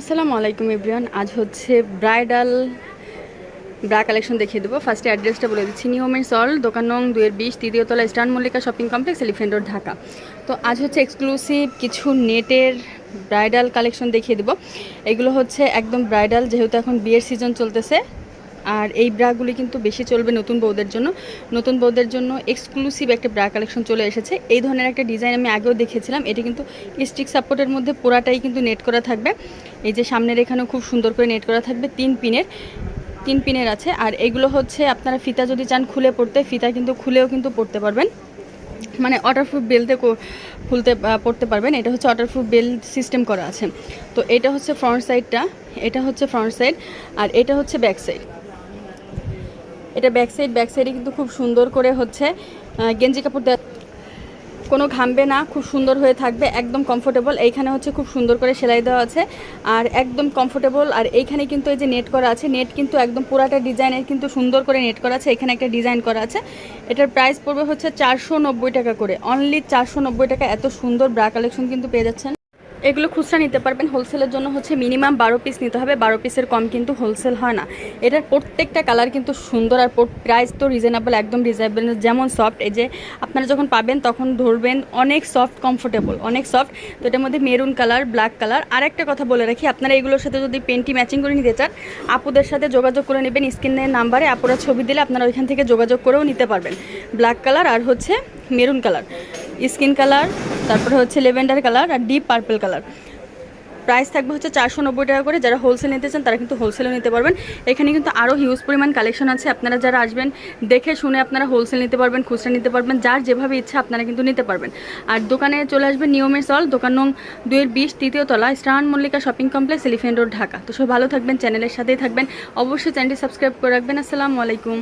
আসসালামু আলাইকুম ইব্রিয়ান আজ হচ্ছে ব্রাইডাল ব্রা কালেকশন দেখিয়ে দেবো। ফার্স্টে অ্যাড্রেসটা বলে দিচ্ছি নিয়মের সল, দোকান নং দুয়ের বিশ, তৃতীয় তলা স্টান Mallika shopping complex Elephant Road, Dhaka. তো আজ হচ্ছে এক্সক্লুসিভ কিছু নেটের ব্রাইডাল কালেকশন দেখিয়ে দেবো। এগুলো হচ্ছে একদম ব্রাইডাল, যেহেতু এখন বিয়ের সিজন চলতেছে। আর এই ব্রাগুলি কিন্তু বেশি চলবে নতুন বউদের জন্য। নতুন বউদের জন্য এক্সক্লুসিভ একটা ব্রা কালেকশন চলে এসেছে। এই ধরনের একটা ডিজাইন আমি আগেও দেখেছিলাম। এটি কিন্তু স্টিক সাপোর্টের মধ্যে পুরাটাই কিন্তু নেট করা থাকবে। এই যে সামনের এখানেও খুব সুন্দর করে নেট করা থাকবে, তিন পিনের। তিন পিনের আছে। আর এগুলো হচ্ছে আপনারা ফিতা যদি চান খুলে পড়তে, ফিতা কিন্তু খুলেও কিন্তু পড়তে পারবেন। মানে ওয়াটারপ্রুফ বেলতে খুলতে পড়তে পারবেন। এটা হচ্ছে ওয়াটারপ্রুফ বেল সিস্টেম করা আছে। তো এটা হচ্ছে ফ্রন্ট সাইডটা এটা হচ্ছে ফ্রন্ট সাইড আর এটা হচ্ছে ব্যাক সাইড এটা ব্যাক সাইড ব্যাক সাইডে কিন্তু খুব সুন্দর করে হচ্ছে গেঞ্জি কাপড় দেওয়া কোনো ঘামবে না, খুব সুন্দর হয়ে থাকবে, একদম কমফোর্টেবল এইখানে হচ্ছে খুব সুন্দর করে সেলাই দেওয়া আছে, আর একদম কমফোর্টেবল আর এইখানে কিন্তু এই যে নেট করা আছে নেট কিন্তু একদম পুরাটা ডিজাইনের কিন্তু সুন্দর করে নেট করা আছে, এখানে একটা ডিজাইন করা আছে। এটার প্রাইস পড়বে হচ্ছে চারশো নব্বই টাকা করে। অনলি চারশো নব্বই টাকা, এত সুন্দর ব্রা কালেকশন কিন্তু পেয়ে যাচ্ছেন। এগুলো খুচরা নিতে পারবেন। হোলসেলের জন্য হচ্ছে মিনিমাম বারো পিস নিতে হবে। বারো পিসের কম কিন্তু হোলসেল হয় না। এটার প্রত্যেকটা কালার কিন্তু সুন্দর আর প্রাইস তো রিজনেবল একদম রিজনেবল যেমন সফট এই যে আপনারা যখন পাবেন তখন ধরবেন অনেক সফট কমফোর্টেবল অনেক সফট তো এটার মধ্যে মেরুন কালার ব্ল্যাক কালার আর একটা কথা বলে রাখি, আপনারা এগুলোর সাথে যদি পেন্টি ম্যাচিং করে নিতে চান, আপুদের সাথে যোগাযোগ করে নেবেন স্ক্রিনের নাম্বারে। আপুরা ছবি দিলে আপনারা ওইখান থেকে যোগাযোগ করেও নিতে পারবেন। ব্ল্যাক কালার আর হচ্ছে মেরুন কালার স্কিন কালার, তারপরে হচ্ছে লেভেন্ডার কালার আর ডিপ পার্পল কালার। প্রাইস থাকবে হচ্ছে চারশো নব্বই টাকা করে। যারা হোলসেল নিতে চান, তারা কিন্তু হোলসেলও নিতে পারবেন। এখানে কিন্তু আরও হিউজ পরিমাণ কালেকশন আছে। আপনারা যারা আসবেন, দেখে শুনে আপনারা হোলসেল নিতে পারবেন, খুচরা নিতে পারবেন, যার যেভাবে ইচ্ছা আপনারা কিন্তু নিতে পারবেন। আর দোকানে চলে আসবেন নিয়মের সল দোকান নং দুয়ের বিশ, তৃতীয় তলা, স্টান Mallika shopping complex Elephant Road Dhaka. তো সব ভালো থাকবেন চ্যানেলের সাথেই থাকবেন। অবশ্যই চ্যানেলটি সাবস্ক্রাইব করে রাখবেন। আসসালামু আলাইকুম।